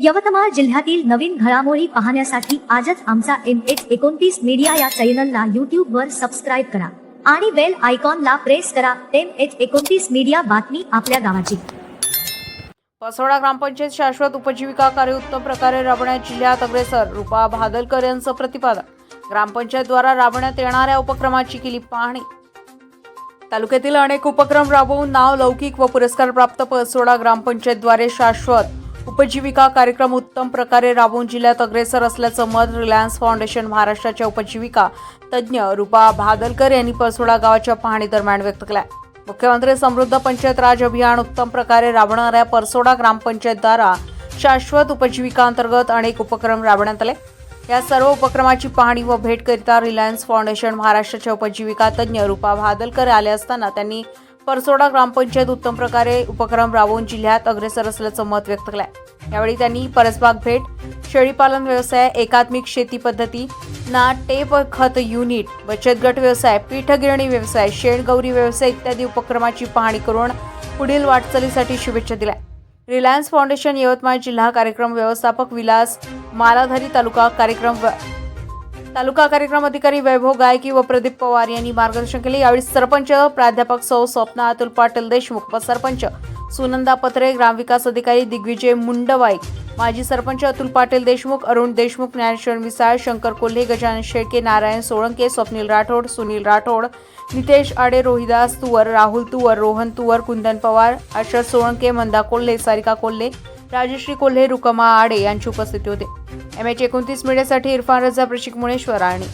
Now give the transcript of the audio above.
यवतमाळ जिल्ह्यातील नवीन घडामोडी पाहण्यासाठी आजच आमचा एम एच एकोणतीस मीडिया या चॅनलला यूट्यूब वर सबस्क्राईब करा आणि बेल आयकॉनला प्रेस करा एम एच एकोणतीस मीडिया बातमी आपल्या गावाची. पसोडा ग्रामपंचायत शाश्वत उपजीविका कार्य उत्तम प्रकारे राबवण्यात जिल्ह्यात अग्रेसर रुपा भादलकर यांचं प्रतिपादन. ग्रामपंचायतद्वारा राबवण्यात येणाऱ्या उपक्रमाची केली पाहणी. तालुक्यातील अनेक उपक्रम राबवून नाव लौकिक व पुरस्कार प्राप्त पसोडा ग्रामपंचायतद्वारे शाश्वत उपजीविका कार्यक्रम उत्तम प्रकारे राबवून जिल्ह्यात अग्रेसर असल्याचं मत रिलायन्स फाउंडेशन महाराष्ट्राच्या उपजीविका तज्ज्ञ रुपा भादलकर यांनी परसोडा गावाच्या पाहणी दरम्यान व्यक्त केला मुख्यमंत्री समृद्ध पंचायत राज अभियान उत्तम प्रकारे राबवणाऱ्या परसोडा ग्रामपंचायतद्वारा शाश्वत उपजीविका अंतर्गत अनेक उपक्रम राबवण्यात आले. या सर्व उपक्रमाची पाहणी व भेट करिता रिलायन्स फाउंडेशन महाराष्ट्राच्या उपजीविका तज्ज्ञ रुपा भादलकर आले असताना त्यांनी परसोडा ग्रामपंचायत उत्तम प्रकारे उपक्रम राबवून जिल्ह्यात अग्रेसर असल्याचं मत व्यक्त केलंय. यावेळी त्यांनी परसबाग भेट शेळीपालन व्यवसाय एकात्मिक शेती पद्धती ना टेप खत युनिट बचत गट व्यवसाय पीठगिरणी व्यवसाय शेणगौरी व्यवसाय इत्यादी उपक्रमाची पाहणी करून पुढील वाटचालीसाठी शुभेच्छा दिल्या. रिलायन्स फाउंडेशन यवतमाळ जिल्हा कार्यक्रम व्यवस्थापक विलास मालाधारी तालुका कार्यक्रम तालुका कार्यक्रम अधिकारी वैभव गायकी व प्रदीप पवार यांनी मार्गदर्शन केले. यावेळी सरपंच प्राध्यापक सौ स्वप्ना अतुल पाटील देशमुख व सरपंच सुनंदा पत्रे ग्रामविकास अधिकारी दिग्विजय मुंडवाईक माजी सरपंच अतुल पाटील देशमुख अरुण देशमुख ज्ञानेश्वर मिसाळ शंकर कोल्हे गजानन शेळके नारायण सोळंके स्वप्नील राठोड सुनील राठोड नितेश आडे रोहिदास तुवर राहुल तुवर रोहन तुवर कुंदन पवार अशर सोळंके मंदा कोल्हे सारिका कोल्हे राजश्री कोल्हे रुकमा आडे यांची उपस्थिती होते. एम एच एकोणतीस मीडियासाठी इरफान रजा प्रशिक मुळेश्वर आणि